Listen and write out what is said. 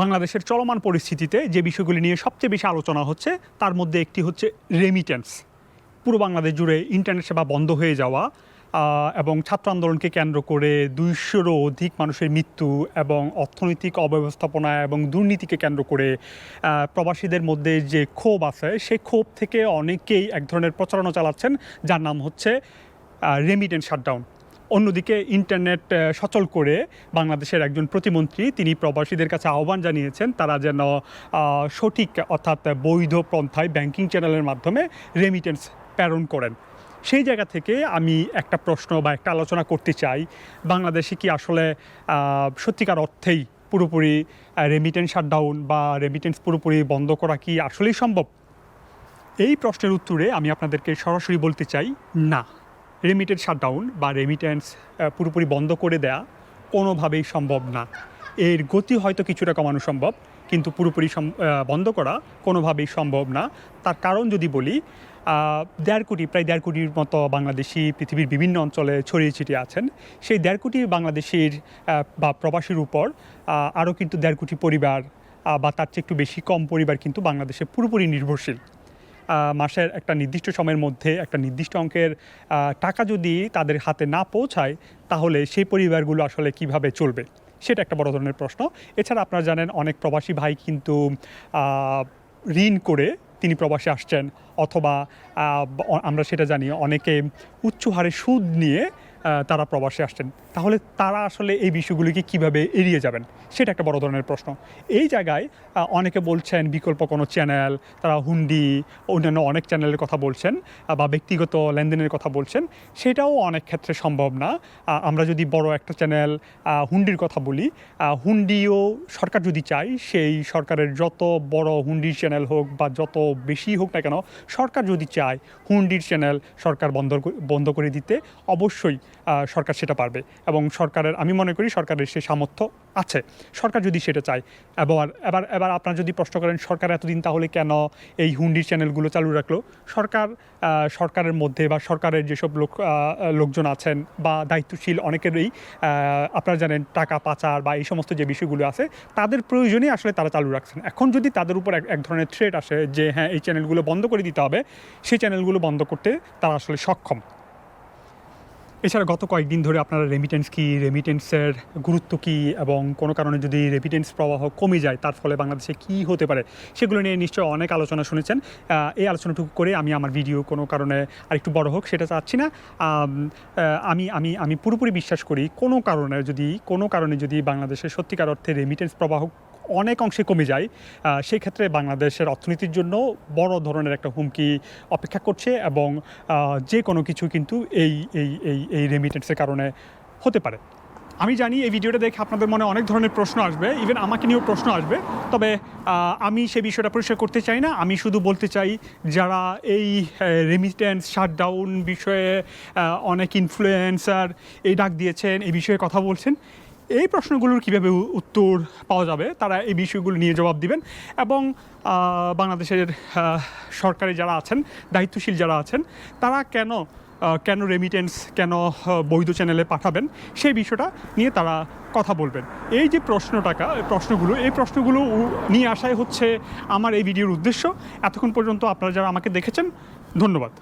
বাংলাদেশের চলমান পরিস্থিতিতে যে বিষয়গুলি নিয়ে সবচেয়ে বেশি আলোচনা হচ্ছে, তার মধ্যে একটি হচ্ছে রেমিটেন্স পুরো বাংলাদেশ জুড়ে ইন্টারনেট সেবা বন্ধ হয়ে যাওয়া এবং ছাত্র আন্দোলনকে কেন্দ্র করে দুইশোরও অধিক মানুষের মৃত্যু এবং অর্থনৈতিক অব্যবস্থাপনা এবং দুর্নীতিকে কেন্দ্র করে প্রবাসীদের মধ্যে যে ক্ষোভ আছে, সেই ক্ষোভ থেকে অনেকেই এক ধরনের প্রচারণা চালাচ্ছেন, যার নাম হচ্ছে রেমিটেন্স শাটডাউন অন্যদিকে ইন্টারনেট সচল করে বাংলাদেশের একজন প্রতিমন্ত্রী তিনি প্রবাসীদের কাছে আহ্বান জানিয়েছেন, তারা যেন সঠিক অর্থাৎ বৈধ পন্থায় ব্যাংকিং চ্যানেলের মাধ্যমে রেমিটেন্স প্রেরণ করেন। সেই জায়গা থেকে আমি একটা প্রশ্ন বা একটা আলোচনা করতে চাই, বাংলাদেশে কি আসলে সত্যিকার অর্থেই পুরোপুরি রেমিটেন্স শাটডাউন বা রেমিটেন্স পুরোপুরি বন্ধ করা কি আসলেই সম্ভব? এই প্রশ্নের উত্তরে আমি আপনাদেরকে সরাসরি বলতে চাই, না। রেমিটেন্স শাটডাউন বা রেমিটেন্স পুরোপুরি বন্ধ করে দেয়া কোনোভাবেই সম্ভব না। এর গতি হয়তো কিছুটা কমানো সম্ভব, কিন্তু পুরোপুরি বন্ধ করা কোনোভাবেই সম্ভব না। তার কারণ যদি বলি দেড় কোটি, প্রায় দেড় কোটির মতো বাংলাদেশি পৃথিবীর বিভিন্ন অঞ্চলে ছড়িয়ে ছিটিয়ে আছেন। সেই দেড় কোটি বাংলাদেশির বা প্রবাসীর উপর আরও কিন্তু দেড় কোটি পরিবার বা তার চেয়ে একটু বেশি কম পরিবার কিন্তু বাংলাদেশে পুরোপুরি নির্ভরশীল। মাসের একটা নির্দিষ্ট সময়ের মধ্যে একটা নির্দিষ্ট অঙ্কের টাকা যদি তাদের হাতে না পৌঁছায়, তাহলে সেই পরিবারগুলো আসলে কীভাবে চলবে? সেটা একটা বড় ধরনের প্রশ্ন। এছাড়া আপনারা জানেন, অনেক প্রবাসী ভাই কিন্তু ঋণ করে তিনি প্রবাসে আসছেন। অথবা আমরা সেটা জানি, অনেকে উচ্চ হারে সুদ নিয়ে তারা প্রবাসে আসছেন। তাহলে তারা আসলে এই বিষয়গুলিকে কীভাবে এড়িয়ে যাবেন? সেটা একটা বড় ধরনের প্রশ্ন। এই জায়গায় অনেকে বলছেন বিকল্প কোনো চ্যানেল তারা হুন্ডি, অন্যান্য অনেক চ্যানেলের কথা বলছেন বা ব্যক্তিগত লেনদেনের কথা বলছেন। সেটাও অনেক ক্ষেত্রে সম্ভব না। আমরা যদি বড় একটা চ্যানেল হুন্ডির কথা বলি হুন্ডিও সরকার যদি চায়, সেই সরকারের যত বড় হুন্ডির চ্যানেল হোক বা যত বেশি হোক না কেন, সরকার যদি চায় হুন্ডির চ্যানেল সরকার বন্ধ বন্ধ করে দিতে, অবশ্যই সরকার সেটা পারবে এবং সরকারের, আমি মনে করি সরকারের সে সামর্থ্য আছে। সরকার যদি সেটা চায়, এবার এবার এবার আপনারা যদি প্রশ্ন করেন, সরকার এতদিন তাহলে কেন এই হুন্ডির চ্যানেলগুলো চালু রাখল? সরকার সরকারের মধ্যে বা সরকারের যেসব লোক লোকজন আছেন বা দায়িত্বশীল অনেকেরই আপনারা জানেন টাকা পাচার বা এই সমস্ত যে বিষয়গুলো আছে, তাদের প্রয়োজনেই আসলে তারা চালু রাখছেন। এখন যদি তাদের উপর এক ধরনের থ্রেট আসে যে হ্যাঁ এই চ্যানেলগুলো বন্ধ করে দিতে হবে, সেই চ্যানেলগুলো বন্ধ করতে তারা আসলে সক্ষম। এছাড়া গত কয়েকদিন ধরে আপনারা রেমিটেন্স কি রেমিটেন্সের গুরুত্ব কি এবং কোনো কারণে যদি রেমিটেন্স প্রবাহ কমে যায়, তার ফলে বাংলাদেশে কি হতে পারে, সেগুলো নিয়ে নিশ্চয়ই অনেক আলোচনা শুনেছেন। এই আলোচনাটুকু করে আমি আমার ভিডিও কোনো কারণে আরেকটু বড় হোক, সেটা চাচ্ছি না। আমি আমি আমি পুরোপুরি বিশ্বাস করি, কোনো কারণে যদি, কোনো কারণে যদি বাংলাদেশের সত্যিকার অর্থে রেমিটেন্স প্রবাহ অনেক অংশে কমে যায়। সেই ক্ষেত্রে বাংলাদেশের অর্থনীতির জন্য বড় ধরনের একটা হুমকি অপেক্ষা করছে এবং যে কোনো কিছু কিন্তু এই এই এই এই রেমিটেন্সের কারণে হতে পারে। আমি জানি এই ভিডিওটা দেখে আপনাদের মনে অনেক ধরনের প্রশ্ন আসবে ইভেন আমাকে নিয়েও প্রশ্ন আসবে, তবে আমি সেই বিষয়টা পরিষ্কার করতে চাই না। আমি শুধু বলতে চাই, যারা এই রেমিটেন্স শাটডাউন বিষয়ে অনেক ইনফ্লুয়েন্সার এই ডাক দিয়েছেন, এই বিষয়ে কথা বলছেন এই প্রশ্নগুলোর কীভাবে উত্তর পাওয়া যাবে, তারা এই বিষয়গুলো নিয়ে জবাব দিবেন এবং বাংলাদেশের সরকারি যারা আছেন, দায়িত্বশীল যারা আছেন, তারা কেন কেন রেমিটেন্স কেন বৈধ চ্যানেলে পাঠাবেন, সেই বিষয়টা নিয়ে তারা কথা বলবেন। এই যে প্রশ্নটাকা প্রশ্নগুলো, এই প্রশ্নগুলো নিয়ে আসাই হচ্ছে আমার এই ভিডিওর উদ্দেশ্য। এতক্ষণ পর্যন্ত আপনারা যারা আমাকে দেখেছেন, ধন্যবাদ।